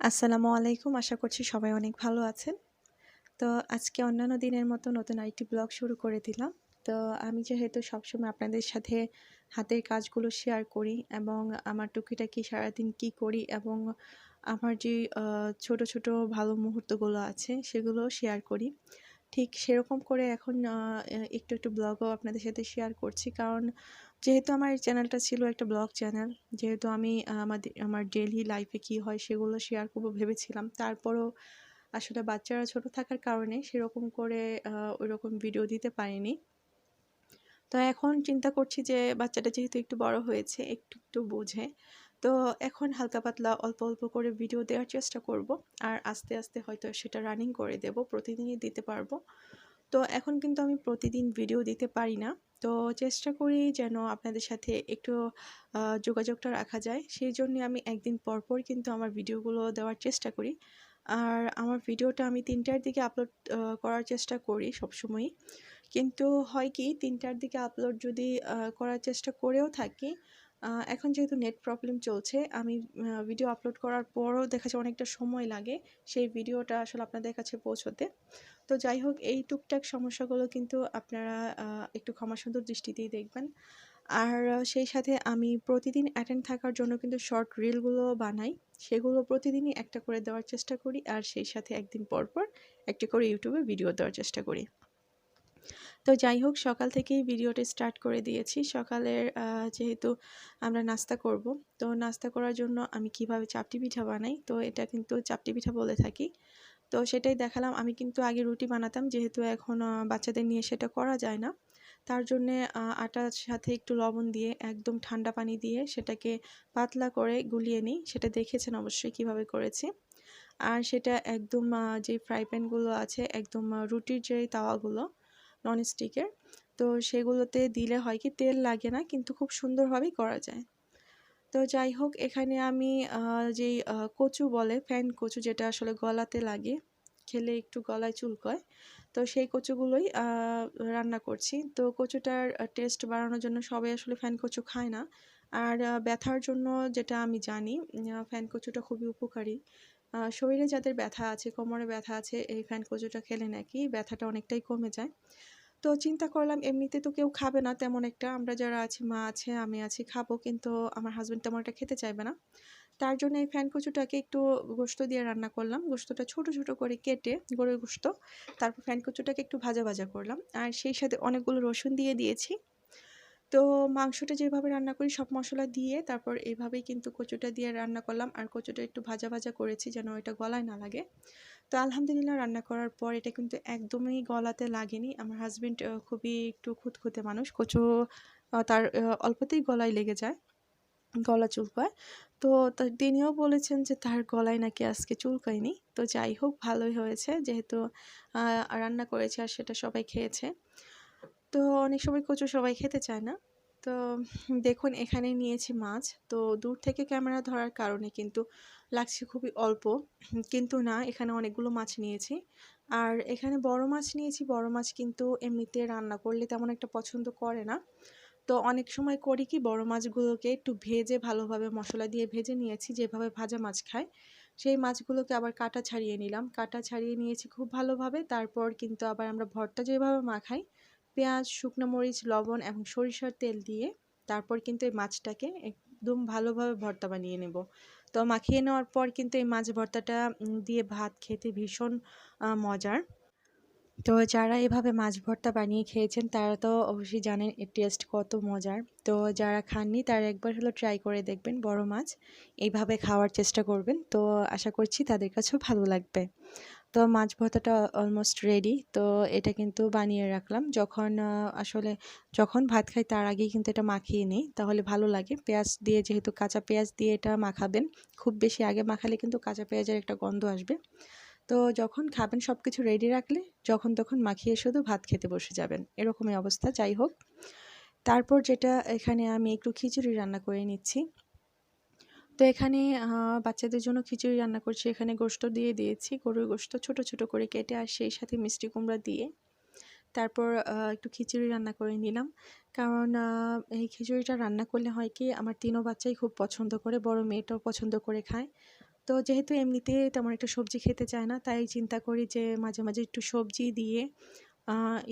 আসসালামু আলাইকুম। আশা করছি সবাই অনেক ভালো আছেন। তো আজকে অন্যান্য দিনের মতো নতুন আরেকটি ব্লগ শুরু করে দিলাম। তো আমি যেহেতু সবসময় আপনাদের সাথে হাতের কাজগুলো শেয়ার করি এবং আমার টুকিটাকি সারাদিন কি করি এবং আমার যে ছোট ছোট ভালো মুহূর্তগুলো আছে সেগুলো শেয়ার করি। ঠিক সেরকম করে এখন একটু একটু ব্লগও আপনাদের সাথে শেয়ার করছি। কারণ যেহেতু আমার এই চ্যানেলটা ছিল একটা ব্লগ চ্যানেল, যেহেতু আমি আমাদের আমার ডেইলি লাইফে কি হয় সেগুলো শেয়ার করব ভেবেছিলাম। তারপরও আসলে বাচ্চারা ছোট থাকার কারণে সেরকম করে ওই রকম ভিডিও দিতে পারিনি। তো এখন চিন্তা করছি যে বাচ্চাটা যেহেতু একটু বড় হয়েছে, একটু একটু বোঝে, তো এখন হালকা পাতলা অল্প অল্প করে ভিডিও দেওয়ার চেষ্টা করব। আর আস্তে আস্তে হয়তো সেটা রানিং করে দেব, প্রতিদিনই দিতে পারব। তো এখন কিন্তু আমি প্রতিদিন ভিডিও দিতে পারি না। তো চেষ্টা করি যেন আপনাদের সাথে একটু যোগাযোগটা রাখা যায়। সেই জন্য আমি একদিন পরপর পর কিন্তু আমার ভিডিওগুলো দেওয়ার চেষ্টা করি। আর আমার ভিডিওটা আমি তিনটার দিকে আপলোড করার চেষ্টা করি সবসময়ই। কিন্তু হয় কি, তিনটার দিকে আপলোড যদি করার চেষ্টা করেও থাকি এখন যেহেতু নেট প্রবলেম চলছে, আমি ভিডিও আপলোড করার পরও দেখা যায় অনেকটা সময় লাগে সেই ভিডিওটা আসলে আপনাদের কাছে পৌঁছতে। তো যাই হোক, এই টুকটাক সমস্যাগুলো কিন্তু আপনারা একটু ক্ষমাসুন্দর দৃষ্টিতেই দেখবেন। আর সেই সাথে আমি প্রতিদিন অ্যাটেন্ড থাকার জন্য কিন্তু শর্ট রিলগুলো বানাই। সেগুলো প্রতিদিনই একটা করে দেওয়ার চেষ্টা করি, আর সেই সাথে একদিন পর পর একটি করে ইউটিউবে ভিডিও দেওয়ার চেষ্টা করি। তো যাই হোক, সকাল থেকেই ভিডিওটা স্টার্ট করে দিয়েছি। সকালের যেহেতু আমরা নাস্তা করব, তো নাস্তা করার জন্য আমি কীভাবে চাপটি পিঠা বানাই, তো এটা কিন্তু চাপটি পিঠা বলে থাকি। তো সেটাই দেখালাম। আমি কিন্তু আগে রুটি বানাতাম, যেহেতু এখন বাচ্চাদের নিয়ে সেটা করা যায় না। তার জন্যে আটার সাথে একটু লবণ দিয়ে, একদম ঠান্ডা পানি দিয়ে সেটাকে পাতলা করে গুলিয়ে নিই। সেটা দেখেছেন অবশ্যই কীভাবে করেছি। আর সেটা একদম যে ফ্রাই প্যানগুলো আছে, একদম রুটির যে তাওয়াগুলো ননস্টিকের তো সেগুলোতে দিলে হয় কি, তেল লাগে না, কিন্তু খুব সুন্দরভাবেই করা যায়। তো যাই হোক, এখানে আমি যেই কচু বলে, ফ্যান কচু যেটা আসলে গলাতে লাগে, খেলে একটু গলায় চুলকয়, তো সেই কচুগুলোই রান্না করছি। তো কচুটার টেস্ট বাড়ানোর জন্য সবাই আসলে ফ্যান কচু খায় না। আর ব্যথার জন্য যেটা আমি জানি ফ্যান কচুটা খুবই উপকারী। শরীরে যাদের ব্যথা আছে, কোমরে ব্যথা আছে, এই ফ্যান কচুটা খেলে নাকি ব্যথাটা অনেকটাই কমে যায়। তো চিন্তা করলাম, এমনিতে তো কেউ খাবে না তেমন একটা। আমরা যারা আছি, মা আছে, আমি আছি, খাব, কিন্তু আমার হাজব্যান্ড তেমন একটা খেতে চাইবে না। তার জন্য এই ফ্যান কচুটাকে একটু গোস্ত দিয়ে রান্না করলাম। গোস্তটা ছোট ছোট করে কেটে গরুর গোস্ত, তারপর ফ্যান কচুটাকে একটু ভাজা ভাজা করলাম। আর সেই সাথে অনেকগুলো রসুন দিয়ে দিয়েছি। তো মাংসটা যেভাবে রান্না করি, সব মশলা দিয়ে তারপর এইভাবেই কিন্তু কচুটা দিয়ে রান্না করলাম। আর কচুটা একটু ভাজা ভাজা করেছি যেন এটা গলায় না লাগে। তো আলহামদুলিল্লাহ রান্না করার পর এটা কিন্তু একদমই গলাতে লাগেনি। আমার হাজবেন্ড খুবই একটু খুঁতখুঁতে মানুষ। কচু তার অল্পতেই গলায় লেগে যায়, গলা চুলকায়। তো তিনিও বলেছেন যে তার গলায় নাকি আজকে চুলকায়নি। তো যাই হোক, ভালোই হয়েছে। যেহেতু রান্না করেছে আর সেটা সবাই খেয়েছে। তো অনেক সময় কচু সবাই খেতে চায় না। তো দেখুন এখানে নিয়েছি মাছ। তো দূর থেকে ক্যামেরা ধরার কারণে কিন্তু লাগছে খুবই অল্প। কিন্তু না, এখানে অনেকগুলো মাছ নিয়েছি। আর এখানে বড় মাছ নিয়েছি, বড় মাছ কিন্তু এমনিতে রান্না করলে তেমন একটা পছন্দ করে না। তো অনেক সময় করি কি, বড় মাছগুলোকে একটু ভেজে ভালোভাবে মশলা দিয়ে ভেজে নিয়েছি, যেভাবে ভাজা মাছ খায়। সেই মাছগুলোকে আবার কাটা ছাড়িয়ে নিলাম। কাটা ছাড়িয়ে নিয়েছি খুব ভালোভাবে। তারপর কিন্তু আবার আমরা ভর্তা যেভাবে মাখাই, পেঁয়াজ, শুকনো মরিচ, লবণ এবং সরিষার তেল দিয়ে, তারপর কিন্তু এই মাছটাকে একদম ভালোভাবে ভর্তা বানিয়ে নেব। তো মাখিয়ে নেওয়ার পর কিন্তু এই মাছ ভর্তাটা দিয়ে ভাত খেতে ভীষণ মজার। তো যারা এভাবে মাছ ভর্তা বানিয়ে খেয়েছেন, তারা তো অবশ্যই জানেন এর টেস্ট কত মজার। তো যারা খাননি, তারা একবার হলো ট্রাই করে দেখবেন বড় মাছ। এইভাবে খাওয়ার চেষ্টা করবেন। তো আশা করছি তাদের কাছেও ভালো লাগবে। তো মাছ ভর্তাটা অলমোস্ট রেডি তো এটা কিন্তু বানিয়ে রাখলাম। যখন আসলে যখন ভাত খাই তার আগেই কিন্তু এটা মাখিয়ে নিই, তাহলে ভালো লাগে। পেঁয়াজ দিয়ে যেহেতু কাঁচা পেঁয়াজ দিয়ে এটা মাখাবেন, খুব বেশি আগে মাখালে কিন্তু কাঁচা পেঁয়াজের একটা গন্ধ আসবে। তো যখন খাবেন সব কিছু রেডি রাখলে, যখন তখন মাখিয়ে শুধু ভাত খেতে বসে যাবেন। এরকমই অবস্থা, যাই হোক। তারপর যেটা এখানে আমি একটু খিচুড়ি রান্না করে নিচ্ছি। তো এখানে বাচ্চাদের জন্য খিচুড়ি রান্না করছি। এখানে গোস্ত দিয়ে দিয়েছি। গরুর গোস্ত ছোট ছোট করে কেটে আর সেই সাথে মিষ্টি কুমড়া দিয়ে তারপর একটু খিচুড়ি রান্না করে নিলাম। কারণ এই খিচুড়িটা রান্না করলে হয় কি, আমার তিনও বাচ্চাই খুব পছন্দ করে, বড় মেয়েটাও পছন্দ করে খায়। তো যেহেতু এমনিতে তেমন একটা সবজি খেতে চায় না, তাই চিন্তা করি যে মাঝে মাঝে একটু সবজি দিয়ে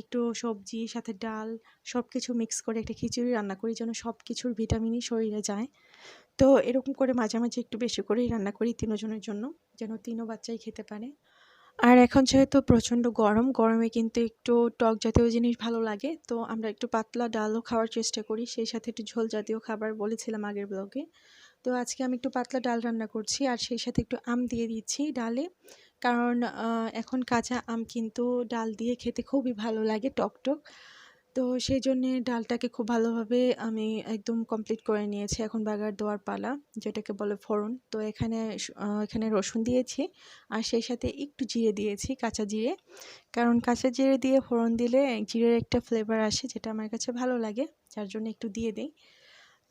একটু সবজি, সাথে ডাল সব কিছু মিক্স করে একটা খিচুড়ি রান্না করি যেন সব কিছুর ভিটামিনই শরীরে যায়। তো এরকম করে মাঝে মাঝে একটু বেশি করেই রান্না করি তিনজনের জন্য, যেন তিনও বাচ্চাই খেতে পারে। আর এখন যেহেতু প্রচণ্ড গরম, গরমে কিন্তু একটু টক জাতীয় জিনিস ভালো লাগে, তো আমরা একটু পাতলা ডালও খাওয়ার চেষ্টা করি, সেই সাথে একটু ঝোল জাতীয় খাবার বলেছিলাম আগের ব্লগে। তো আজকে আমি একটু পাতলা ডাল রান্না করছি, আর সেই সাথে একটু আম দিয়ে দিচ্ছি ডালে, কারণ এখন কাঁচা আম কিন্তু ডাল দিয়ে খেতে খুবই ভালো লাগে টক টক তো সেই জন্যে ডালটাকে খুব ভালোভাবে আমি একদম কমপ্লিট করে নিয়েছি। এখন বাগার দেওয়ার পালা, যেটাকে বলে ফোড়ন। তো এখানে এখানে রসুন দিয়েছি আর সেই সাথে একটু জিরে দিয়েছি, কাঁচা জিরে। কারণ কাঁচা জিরে দিয়ে ফোড়ন দিলে জিরের একটা ফ্লেভার আসে যেটা আমার কাছে ভালো লাগে, যার জন্য একটু দিয়ে দিই।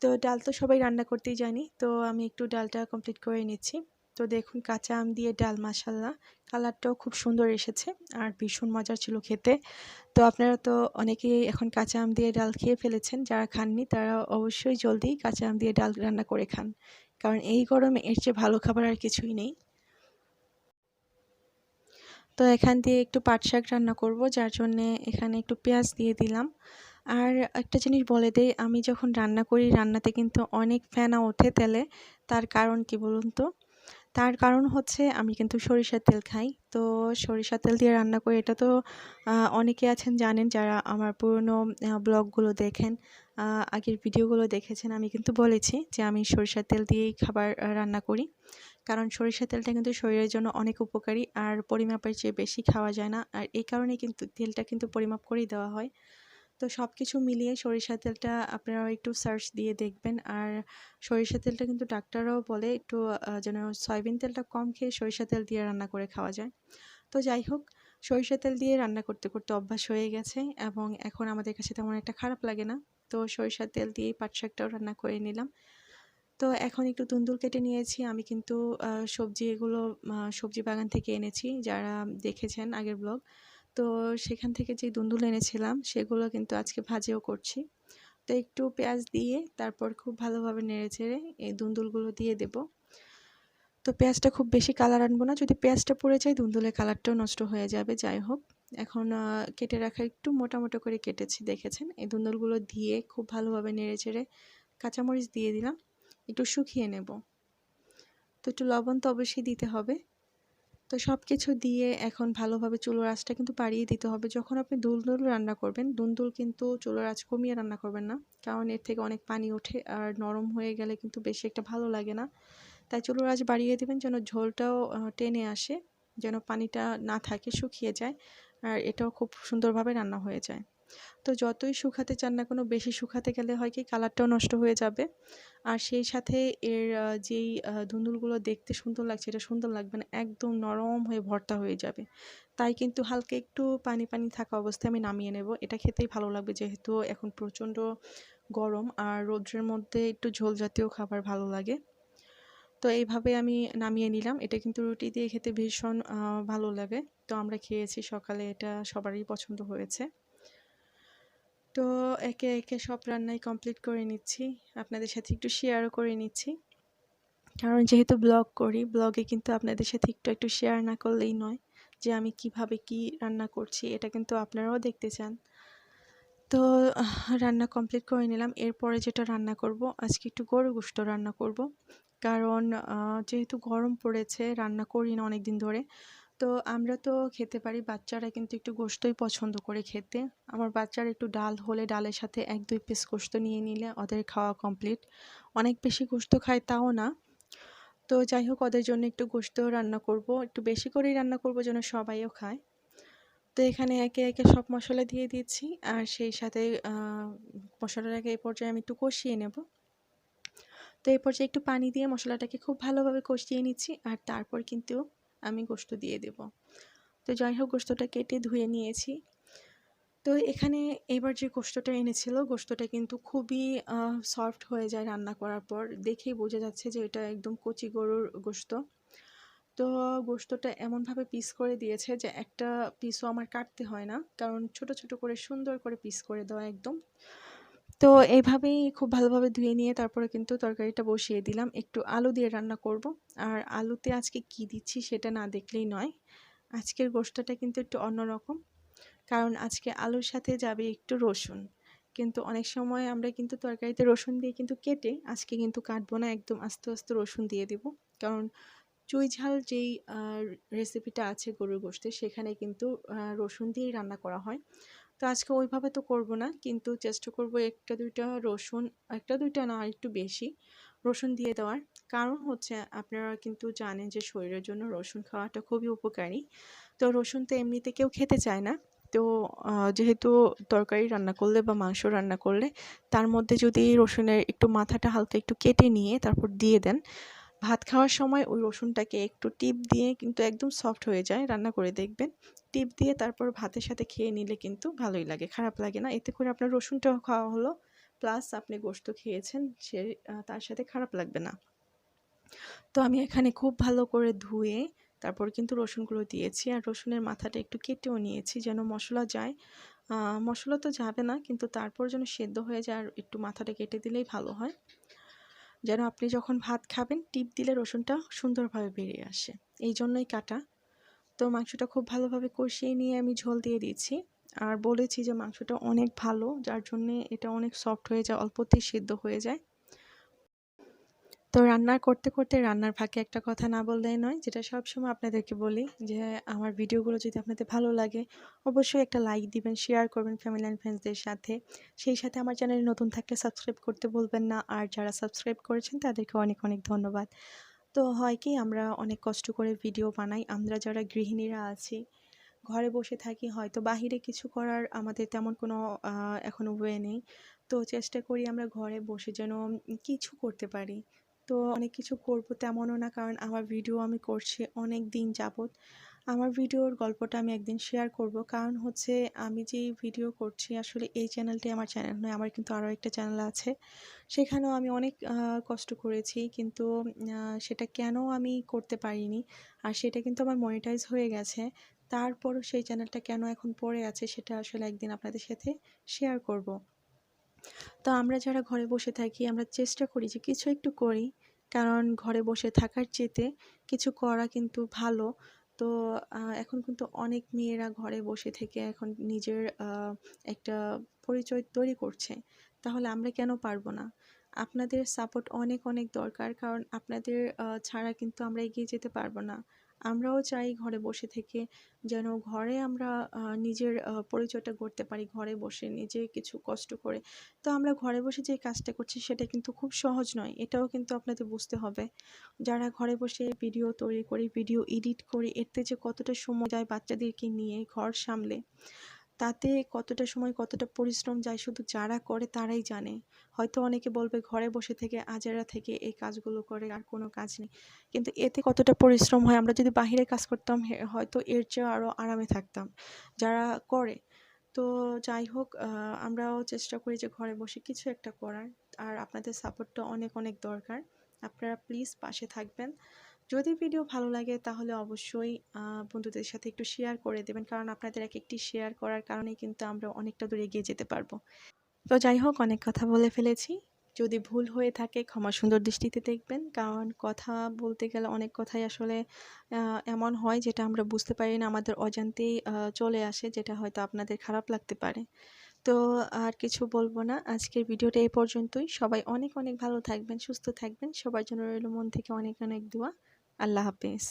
তো ডাল তো সবাই রান্না করতেই জানি, তো আমি একটু ডালটা কমপ্লিট করে নিচ্ছি। তো দেখুন কাঁচা আম দিয়ে ডাল মাসাল্লা কালারটাও খুব সুন্দর এসেছে আর ভীষণ মজার ছিল খেতে। তো আপনারা তো অনেকেই এখন কাঁচা আম দিয়ে ডাল খেয়ে ফেলেছেন, যারা খাননি তারা অবশ্যই জলদি কাঁচা আম দিয়ে ডাল রান্না করে খান। কারণ এই গরমে এর চেয়ে ভালো খাবার আর কিছুই নেই। তো এখান দিয়ে একটু পাট শাক রান্না করব, যার জন্যে এখানে একটু পেঁয়াজ দিয়ে দিলাম। আর একটা জিনিস বলে দেই, আমি যখন রান্না করি রান্নাতে কিন্তু অনেক ফেনা ওঠে তেলে। তার কারণ কি বলুন তো? তার কারণ হচ্ছে আমি কিন্তু সরিষার তেল খাই। তো সরিষার তেল দিয়ে রান্না করি, এটা তো অনেকে আছেন জানেন যারা আমার পুরনো ব্লগগুলো দেখেন আগের ভিডিওগুলো দেখেছেন, আমি কিন্তু বলেছি যে আমি সরিষার তেল দিয়েই খাবার রান্না করি। কারণ সরিষার তেলটা কিন্তু শরীরের জন্য অনেক উপকারী, আর পরিমাপের চেয়ে বেশি খাওয়া যায় না। আর এই কারণে কিন্তু তেলটা কিন্তু পরিমাপ করেই দেওয়া হয়। তো সব কিছু মিলিয়ে সরিষা তেলটা আপনারা একটু সার্চ দিয়ে দেখবেন। আর সরিষা তেলটা কিন্তু ডাক্তাররাও বলে একটু যেন সয়াবিন তেলটা কম খেয়ে সরিষা তেল দিয়ে রান্না করে খাওয়া যায়। তো যাই হোক সরিষা তেল দিয়ে রান্না করতে করতে অভ্যাস হয়ে গেছে এবং এখন আমাদের কাছে তেমন একটা খারাপ লাগে না। তো সরিষার তেল দিয়েই পাট শাকটাও রান্না করে নিলাম। তো এখন একটু তুন্দুর কেটে নিয়েছি। আমি কিন্তু সবজি এগুলো সবজি বাগান থেকে এনেছি। যারা দেখেছেন আগের ব্লগ তো সেখান থেকে যে দুন্দুল এনেছিলাম, সেগুলো কিন্তু আজকে ভাজিও করছি। তো একটু পেঁয়াজ দিয়ে তারপর খুব ভালোভাবে নেড়ে চেড়ে এই দুন্দুলগুলো দিয়ে দেব। তো পেঁয়াজটা খুব বেশি কালার আনব না, যদি পেঁয়াজটা পড়ে যায় দুন্দুলের কালারটাও নষ্ট হয়ে যাবে, যাই হোক। এখন কেটে রাখা একটু মোটা মোটা করে কেটেছি, দেখেছেন? এই দুন্দুলগুলো দিয়ে খুব ভালোভাবে নেড়ে চেড়ে কাঁচামরিচ দিয়ে দিলাম, একটু শুকিয়ে নেব। তো একটু লবণ তো অবশ্যই দিতে হবে। তো সব কিছু দিয়ে এখন ভালোভাবে চুলোর আঁচটা কিন্তু বাড়িয়ে দিতে হবে। যখন আপনি দুলদুল রান্না করবেন দুলদুল কিন্তু চুলোর আঁচ কমিয়ে রান্না করবেন না। কারণ এর থেকে অনেক পানি ওঠে আর নরম হয়ে গেলে কিন্তু বেশি একটা ভালো লাগে না। তাই চুলোর আঁচ বাড়িয়ে দেবেন যেন ঝোলটাও টেনে আসে, যেন পানিটা না থাকে, শুকিয়ে যায়। আর এটাও খুব সুন্দরভাবে রান্না হয়ে যায়। তো যতই শুকাতে চান না কোনো, বেশি শুকাতে গেলে হয় কি কালারটাও নষ্ট হয়ে যাবে। আর সেই সাথে এর যেই ধুন্দুলগুলো দেখতে সুন্দর লাগছে, এটা সুন্দর লাগবে না, একদম নরম হয়ে ভর্তা হয়ে যাবে। তাই কিন্তু হালকা একটু পানি পানি থাকা অবস্থায় আমি নামিয়ে নেব। এটা খেতেই ভালো লাগবে যেহেতু এখন প্রচণ্ড গরম আর রৌদ্রের মধ্যে একটু ঝোল জাতীয় খাবার ভালো লাগে। তো এইভাবে আমি নামিয়ে নিলাম। এটা কিন্তু রুটি দিয়ে খেতে ভীষণ ভালো লাগে। তো আমরা খেয়েছি সকালে, এটা সবারই পছন্দ হয়েছে। তো একে একে সব রান্নাই কমপ্লিট করে নিচ্ছি। আপনাদের সাথে একটু শেয়ারও করে নিচ্ছি। কারণ যেহেতু ব্লগ করি ব্লগে কিন্তু আপনাদের সাথে একটু একটু শেয়ার না করলেই নয় যে আমি কীভাবে কি রান্না করছি, এটা কিন্তু আপনারাও দেখতে চান। তো রান্না কমপ্লিট করে নিলাম। এরপরে যেটা রান্না করব, আজকে একটু গরু গোস্ত রান্না করব। কারণ যেহেতু গরম পড়েছে, রান্না করি না অনেক দিন ধরে তো আমরা তো খেতে পারি। বাচ্চারা কিন্তু একটু গোস্তই পছন্দ করে খেতে। আমার বাচ্চারা একটু ডাল হলে ডালের সাথে এক, দুই পিস গোস্ত নিয়ে নিলে ওদের খাওয়া কমপ্লিট অনেক বেশি গোস্ত খায় তাও না। তো যাই হোক, ওদের জন্য একটু গোস্ত রান্না করব। একটু বেশি করেই রান্না করব যেন সবাইও খায়। তো এখানে একে একে সব মশলা দিয়ে দিচ্ছি। আর সেই সাথে মশলাটাকে এই পর্যায়ে আমি একটু কষিয়ে নেব। তো এই পর্যায়ে একটু পানি দিয়ে মশলাটাকে খুব ভালোভাবে কষিয়ে নিচ্ছি। আর তারপর কিন্তু আমি গোস্ত দিয়ে দেব। তো যাই হোক গোস্তটা কেটে ধুয়ে নিয়েছি। তো এখানে এবার যে গোস্তটা এনেছিল গোস্তটা কিন্তু খুবই সফট হয়ে যায় রান্না করার পর। দেখেই বোঝা যাচ্ছে যে এটা একদম কচি গরুর গোস্ত তো গোস্তটা এমনভাবে পিস করে দিয়েছে যে একটা পিসও আমার কাটতে হয় না। কারণ ছোট ছোট করে সুন্দর করে পিস করে দেওয়া একদম। তো এইভাবেই খুব ভালোভাবে ধুয়ে নিয়ে তারপরে কিন্তু তরকারিটা বসিয়ে দিলাম। একটু আলু দিয়ে রান্না করব। আর আলুতে আজকে কি দিচ্ছি সেটা না দেখলেই নয়। আজকের গোষ্ঠটা কিন্তু একটু অন্যরকম কারণ আজকে আলুর সাথে যাবে একটু রসুন। কিন্তু অনেক সময় আমরা কিন্তু তরকারিতে রসুন দিয়ে কিন্তু কেটে আজকে কিন্তু কাটবো না, একদম আস্তে আস্তে রসুন দিয়ে দেব। কারণ চুই ঝাল যেই রেসিপিটা আছে গরুর গোষ্ঠের সেখানে কিন্তু রসুন দিয়েই রান্না করা হয়। তো আজকে ওইভাবে তো করব না। কিন্তু চেষ্টা করব একটা, দুইটা রসুন, একটা, দুইটা না, একটু বেশি রসুন দিয়ে দেওয়ার। কারণ হচ্ছে আপনারা কিন্তু জানেন যে শরীরের জন্য রসুন খাওয়াটা খুবই উপকারী। তো রসুন তো এমনিতে কেউ খেতে চায় না। তো যেহেতু তরকারি রান্না করলে বা মাংস রান্না করলে তার মধ্যে যদি রসুনের একটু মাথাটা হালকা একটু কেটে নিয়ে তারপর দিয়ে দেন ভাত খাওয়ার সময় ওই রসুনটাকে একটু টিপ দিয়ে কিন্তু একদম সফট হয়ে যায়, রান্না করে দেখবেন। টিপ দিয়ে তারপর ভাতের সাথে খেয়ে নিলে কিন্তু ভালোই লাগে, খারাপ লাগে না। এতে করে আপনার রসুনটাও খাওয়া হলো প্লাস আপনি গোস্ত খেয়েছেন, সে তার সাথে খারাপ লাগবে না। তো আমি এখানে খুব ভালো করে ধুয়ে তারপর কিন্তু রসুনগুলো দিয়েছি, আর রসুনের মাথাটা একটু কেটেও নিয়েছি যেন মশলা যায়। মশলা তো যাবে না, কিন্তু তারপর যেন সেদ্ধ হয়ে যায় আর একটু মাথাটা কেটে দিলেই ভালো হয়। যেন আপনি যখন ভাত খাবেন, টিপ দিলে রসুনটা সুন্দরভাবে বেরিয়ে আসে। এই জন্যই কাটা। তো মাংসটা খুব ভালোভাবে কষিয়ে নিয়ে আমি ঝোল দিয়ে দিয়েছি আর বলেছি যে মাংসটা অনেক ভালো, যার জন্যে এটা অনেক সফট হয়ে যায়, অল্পতেই সিদ্ধ হয়ে যায়। তো রান্না করতে করতে রান্নার ফাঁকে একটা কথা না বললেই নয়, যেটা সবসময় আপনাদেরকে বলি যে, আমার ভিডিওগুলো যদি আপনাদের ভালো লাগে, অবশ্যই একটা লাইক দিবেন, শেয়ার করবেন ফ্যামিলি অ্যান্ড ফ্রেন্ডসদের সাথে। সেই সাথে আমার চ্যানেলে নতুন থাকলে সাবস্ক্রাইব করতে বলবেন না, আর যারা সাবস্ক্রাইব করেছেন তাদেরকে অনেক অনেক ধন্যবাদ। তো হয় কি, আমরা অনেক কষ্ট করে ভিডিও বানাই, আমরা যারা গৃহিণীরা আছি, ঘরে বসে থাকি, হয়তো বাহিরে কিছু করার আমাদের তেমন কোনো এখনও ওয়ে নেই। তো চেষ্টা করি আমরা ঘরে বসে যেন কিছু করতে পারি। তো অনেক কিছু করব তেমনও না, কারণ আমার ভিডিও আমি করছি অনেক দিন যাবত আমার ভিডিওর গল্পটা আমি একদিন শেয়ার করব, কারণ হচ্ছে আমি যে ভিডিও করছি আসলে এই চ্যানেলটি আমার চ্যানেল নয়, আমার কিন্তু আরও একটা চ্যানেল আছে। সেখানেও আমি অনেক কষ্ট করেছি, কিন্তু সেটা কেন আমি করতে পারিনি, আর সেটা কিন্তু আমার মনিটাইজ হয়ে গেছে। তারপরও সেই চ্যানেলটা কেন এখন পড়ে আছে, সেটা আসলে একদিন আপনাদের সাথে শেয়ার করব। তো আমরা যারা ঘরে বসে থাকি, আমরা চেষ্টা করি যে কিছু একটু করি। কারণ ঘরে বসে থাকার চেতে কিছু করা কিন্তু ভালো। তো এখন কিন্তু অনেক মেয়েরা ঘরে বসে থেকে এখন নিজের একটা পরিচয় তৈরি করছে। তাহলে আমরা কেন পারব না? আপনাদের সাপোর্ট অনেক অনেক দরকার। কারণ আপনাদের ছাড়া কিন্তু আমরা এগিয়ে যেতে পারব না। আমরাও চাই ঘরে বসে থেকে যেন ঘরে আমরা নিজের পরিচয়টা করতে পারি ঘরে বসে নিজে কিছু কষ্ট করে। তো আমরা ঘরে বসে যে কাজটা করছি সেটা কিন্তু খুব সহজ নয়, এটাও কিন্তু আপনাদের বুঝতে হবে। যারা ঘরে বসে ভিডিও তৈরি করে, ভিডিও এডিট করে, এতে যে কতটা সময় যায় বাচ্চাদেরকে নিয়ে ঘর সামলে তাতে কতটা সময়, কতটা পরিশ্রম যায় শুধু যারা করে তারাই জানে। হয়তো অনেকে বলবে ঘরে বসে থেকে, আজেরা থেকে এই কাজগুলো করে আর কোনো কাজ নেই। কিন্তু এতে কতটা পরিশ্রম হয়, আমরা যদি বাহিরে কাজ করতাম হয়তো এর চেয়ে আরও আরামে থাকতাম। যারা করে, তো যাই হোক আমরাও চেষ্টা করি যে ঘরে বসে কিছু একটা করার। আর আপনাদের সাপোর্টটা অনেক অনেক দরকার। আপনারা প্লিজ পাশে থাকবেন। যদি ভিডিও ভালো লাগে, তাহলে অবশ্যই বন্ধুদের সাথে একটু শেয়ার করে দেবেন। কারণ আপনাদের এক একটি শেয়ার করার কারণে কিন্তু আমরা অনেকটা দূরে এগিয়ে যেতে পারব। তো যাই হোক, অনেক কথা বলে ফেলেছি। যদি ভুল হয়ে থাকে, ক্ষমা সুন্দর দৃষ্টিতে দেখবেন। কারণ কথা বলতে গেলে অনেক কথাই আসলে এমন হয় যেটা আমরা বুঝতে পারি না, আমাদের অজান্তেই চলে আসে, যেটা হয়তো আপনাদের খারাপ লাগতে পারে। তো আর কিছু বলব না। আজকের ভিডিওটা এই পর্যন্তই। সবাই অনেক অনেক ভালো থাকবেন, সুস্থ থাকবেন। সবার জন্য রইল মন থেকে অনেক অনেক দোয়া। আল্লাহ হাফিজ।